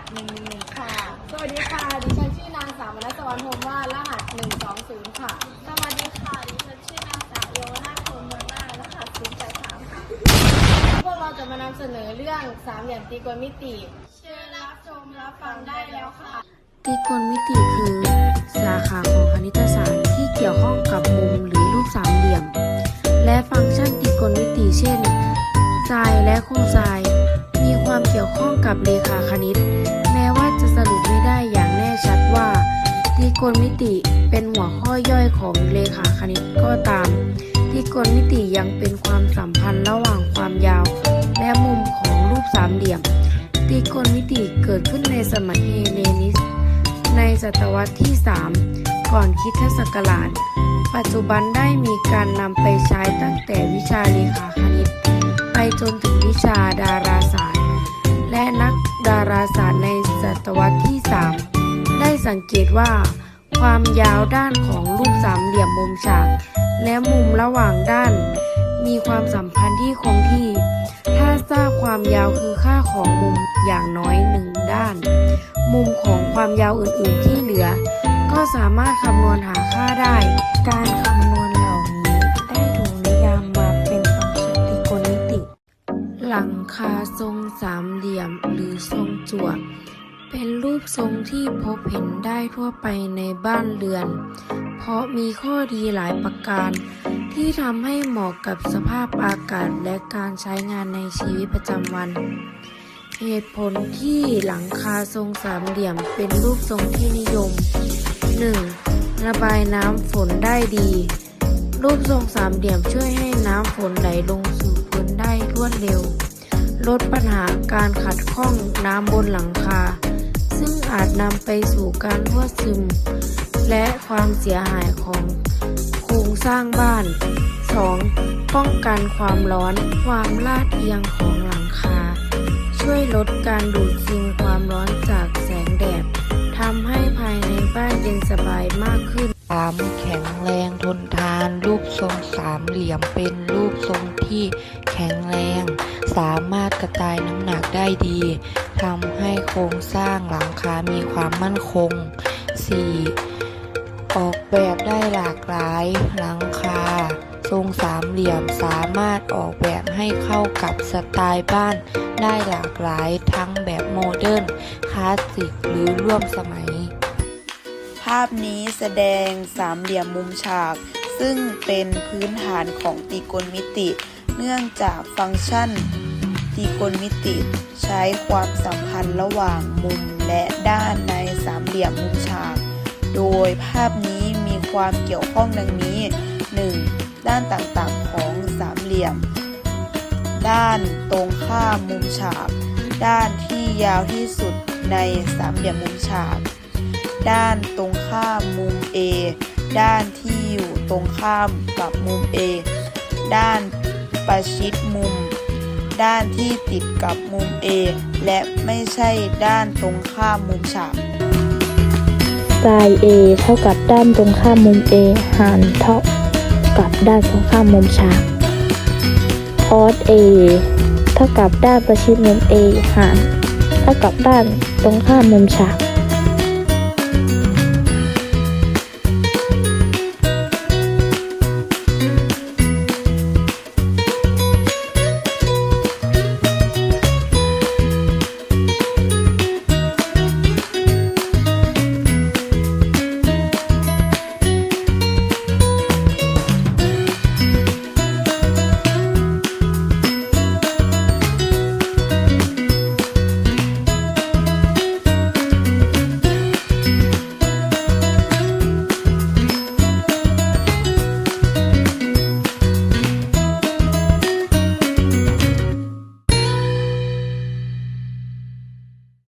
สหนึ่ค่ะ สวัสดีค่ะ ดิฉันชื่อนางสาวมนัสวรรณพรหมว่ารหัส120ค่ะ สวัสดีค่ะ ดิฉันชื่อนางสาวโยนาคมเมืองน่ารหัสศูนค่ะ พวกเราจะมานำเสนอเรื่องสามเหลี่ยมตรีโกณมิติ เชิญรับชมรับฟังได้แล้วค่ะ ตีกลมิติคือ สาขาของคณิตศาสตร์ที่เกี่ยวข้องกับมุมหรือรูปสามเหลี่ยม และฟังก์ชันตีกลมิติเช่นไซน์และโคไซน์ ความเกี่ยวข้องกับเลขาคณิต แม้ว่าจะสรุปไม่ได้อย่างแน่ชัดว่าตรีโกณมิติเป็นหัวข้อย่อยของเลขาคณิตก็ตามตรีโกณมิติยังเป็นความสัมพันธ์ระหว่างความยาว และมุมของรูปสามเหลี่ยมตรีโกณมิติเกิดขึ้นในสมัยเฮเลนิส ในศตวรรษที่ 3 ก่อนคริดศักราช ปัจจุบันได้มีการนำไปใช้ตั้งแต่วิชาเลขาคณิต ไปจนถึงวิชาดาราศาสตร์ และนักดาราศาสตร์ในศตวรรษที่ 3 ได้สังเกตว่า ความยาวด้านของรูปสามเหลี่ยมมุมฉาก และมุมระหว่างด้าน มีความสัมพันธ์ที่คงที่ ถ้าทราบความยาวคือค่าของมุมอย่างน้อยหนึ่งด้าน มุมของความยาวอื่นๆที่เหลือ ก็สามารถคำนวณหาค่าได้ การคำนวณ หลังคาทรงสามเหลี่ยมหรือทรงจั่ว เป็นรูปทรงที่พบเห็นได้ทั่วไปในบ้านเรือน เพราะมีข้อดีหลายประการ ที่ทำให้เหมาะกับสภาพอากาศและการใช้งานในชีวิตประจำวัน เหตุผลที่หลังคาทรงสามเหลี่ยมเป็นรูปทรงที่นิยม 1. ระบายน้ำฝนได้ดี รูปทรงสามเหลี่ยมช่วยให้น้ำฝนไหลลงสู่ ได้รวดเร็ว ลดปัญหาการขัดข้องน้ำบนหลังคา ซึ่งอาจนำไปสู่การรั่วซึม และความเสียหายของโครงสร้างบ้าน 2. ป้องกันความร้อนความลาดเอียงของหลังคา ช่วยลดการดูดซึมความร้อนจากแสงแดดทำให้ภายในบ้านเย็นสบายมากขึ้นามแข็งแรงทนทาน รูปทรงสามเหลี่ยมเป็นรูปทรงที่แข็งแรง สามารถกระจายน้ำหนักได้ดีทำให้โครงสร้างหลังคา มีความมั่นคง 4. ออกแบบได้หลากหลายหลังคา ทรงสามเหลี่ยมสามารถออกแบบให้เข้ากับสไตล์บ้านได้หลากหลายทั้งแบบโมเดิร์นคลาสสิกหรือร่วมสมัยาพนี้แสดงสามเหลี่ยมมุมฉาก ซึ่งเป็นพื้นฐานของตรีโกณมิติ เนื่องจากฟังก์ชันตรีโกณมิติ ใช้ความสัมพันธ์ระหว่างมุมและด้านในสามเหลี่ยมมุมฉาก โดยภาพนี้มีความเกี่ยวข้องดังนี้ 1. ด้านต่างๆของสามเหลี่ยม ด้านตรงข้ามมุมฉาก ด้านที่ยาวที่สุดในสามเหลี่ยมมุมฉาก ด้านตรงข้ามมุม A ด้านที่อยู่ตรงข้ามกับมุม A ด้านประชิดมุม ด้านที่ติดกับมุม A และไม่ใช่ด้านตรงข้ามมุมฉากไซน์ A เท่ากับด้านตรงข้ามมุม A หารเท่ากับด้านตรงข้ามมุมฉากคอส A เท่ากับด้านประชิดมุม A หารเท่ากับด้านตรงข้ามมุมฉาก